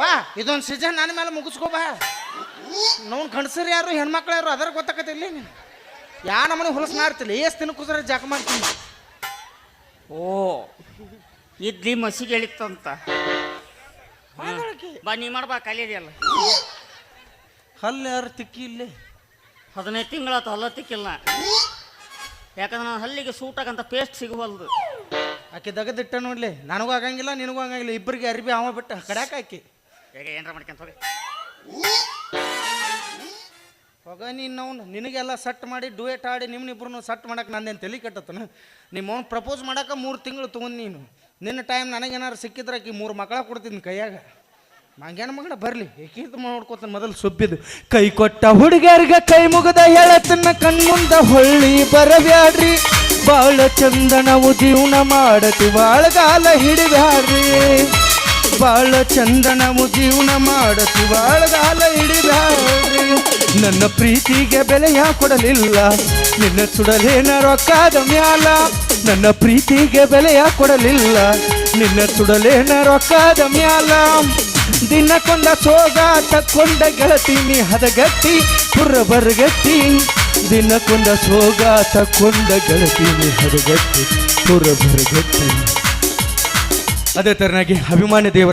[SPEAKER 3] ಬಾ ಇದೊಂದು ಸೀಸನ್ ನನ್ನ ಮೇಲೆ ಮುಗಿಸ್ಕೋ ಬಾ. ನೋನ್ ಗಂಡಸರು ಯಾರು ಹೆಣ್ಮಕ್ಳು ಯಾರು ಅದರ ಗೊತ್ತಾಕತ್ತಿಲ್ಲ ನೀನು. ಯಾ ನಮ್ಮನೆ ಹೊಲಸು ಮಾಡ್ತಿಲ್ಲ ಏಸ್ ದಿನ ಕೂಸರ ಜಾಕ ಮಾಡ್ತೀನಿ.
[SPEAKER 2] ಓ ಇದ್ದಿ ಮಸಿಗೆ ಎಳಿತಂತ ಬಾ ನೀ ಮಾಡ್ಬಾ ಕಲಿಯದಿಯಲ್ಲ
[SPEAKER 3] ಹಲ್ಲು ಯಾರು ತಿಕ್ಕಿ ಇಲ್ಲಿ?
[SPEAKER 2] ಹದಿನೈದು ತಿಂಗಳಾತು ಹಲ್ಲ ತಿಕ್ಕಿಲ್ಲ ಯಾಕಂದ್ರೆ ನಾನು ಹಲ್ಲಿಗೆ ಸೂಟಾಗಂತ ಪೇಸ್ಟ್ ಸಿಗುವಲ್ದು.
[SPEAKER 3] ಆಕೆ ದಗದಿಟ್ಟ ನೋಡ್ಲಿ. ನನಗೂ ಆಗಂಗಿಲ್ಲ ನಿನಗೂ ಆಗಂಗಿಲ್ಲ. ಇಬ್ಬರಿಗೆ ಅರಿಬಿ ಅವ ಬಿಟ್ಟು ಕಡ್ಯಾಕ ಆಕಿ?
[SPEAKER 2] ಈಗ ಏನ್ರ ಮಾಡ್ಕೊಂತ ಹೋಗಿ.
[SPEAKER 3] ಹೋಗ ನೀನು ಅವ್ನು ನಿನಗೆಲ್ಲ ಸಟ್ ಮಾಡಿ, ಡುಯೆಟ್ ಆಡಿ ನಿಮ್ಮನಿಬ್ರು ಸಟ್ ಮಾಡಕ್ಕೆ ನಂದೇನು ತಲೆ ಕೆಟ್ಟತನ ನಿಮ್ಮ ಅವ್ನು ಪ್ರಪೋಸ್ ಮಾಡೋಕೆ ಮೂರು ತಿಂಗಳು ತೊಗೊಂಡು ನೀನು. ನಿನ್ನ ಟೈಮ್ ನನಗೇನಾರು ಸಿಕ್ಕಿದ್ರೆ ಆಕಿ ಮೂರು ಮಕ್ಕಳ ಕೊಡ್ತೀನಿ ಕೈಯಾಗ. ನಂಗೇನು ಮಗಳ ಬರಲಿ. ಏಕೀತ ನೋಡ್ಕೋತಾನೆ ಮೊದಲು ಸುಬ್ಬಿದ್ದು ಕೈ ಕೊಟ್ಟ ಹುಡುಗರಿಗೆ ಕೈ ಮುಗದ ಹೇಳತನ್ನ ಕಣ್ಮುಂದ ಹೊಳ್ಳಿ ಬರಬ್ಯಾಡ್ರಿ ಬಾಳ ಚಂದನವು ಜೀವನ ಮಾಡತಿ, ಬಾಳಗಾಲ ಹಿಡಿಬ್ಯಾಡ್ರಿ ಬಾಳ ಚಂದ ನಾವು ಜೀವನ ಮಾಡತಿ ಬಾಳಗಾಲ ಹಿಡಿದ ನನ್ನ ಪ್ರೀತಿಗೆ ಬೆಲೆಯ ಕೊಡಲಿಲ್ಲ. ನಿನ್ನ ಸುಡಲೇನ ರೊಕ್ಕದ ಮ್ಯಾಲ. ನನ್ನ ಪ್ರೀತಿಗೆ ಬೆಲೆಯ ಕೊಡಲಿಲ್ಲ. ನಿನ್ನ ಸುಡಲೇನ ರೊಕ್ಕದ ಮ್ಯಾಲ. ದಿನಕ್ಕೊಂದ ಸೋಗ ತಕ್ಕೊಂಡ ಗೆಳತಿ, ನೀ ಹದಗಟ್ಟಿ ಪುರ್ರ ಬರಗಟ್ಟಿ ದಿನಕ್ಕೊಂದ ಸೋಗ ತಕ್ಕೊಂಡ ಗೆಳತಿ, ನೀ ಹದಗಟ್ಟಿ ಪುರ್ರ ಬರಗಟ್ಟಿ ಅದೇ ತರನಾಗಿ ಅಭಿಮಾನಿ ದೇವರ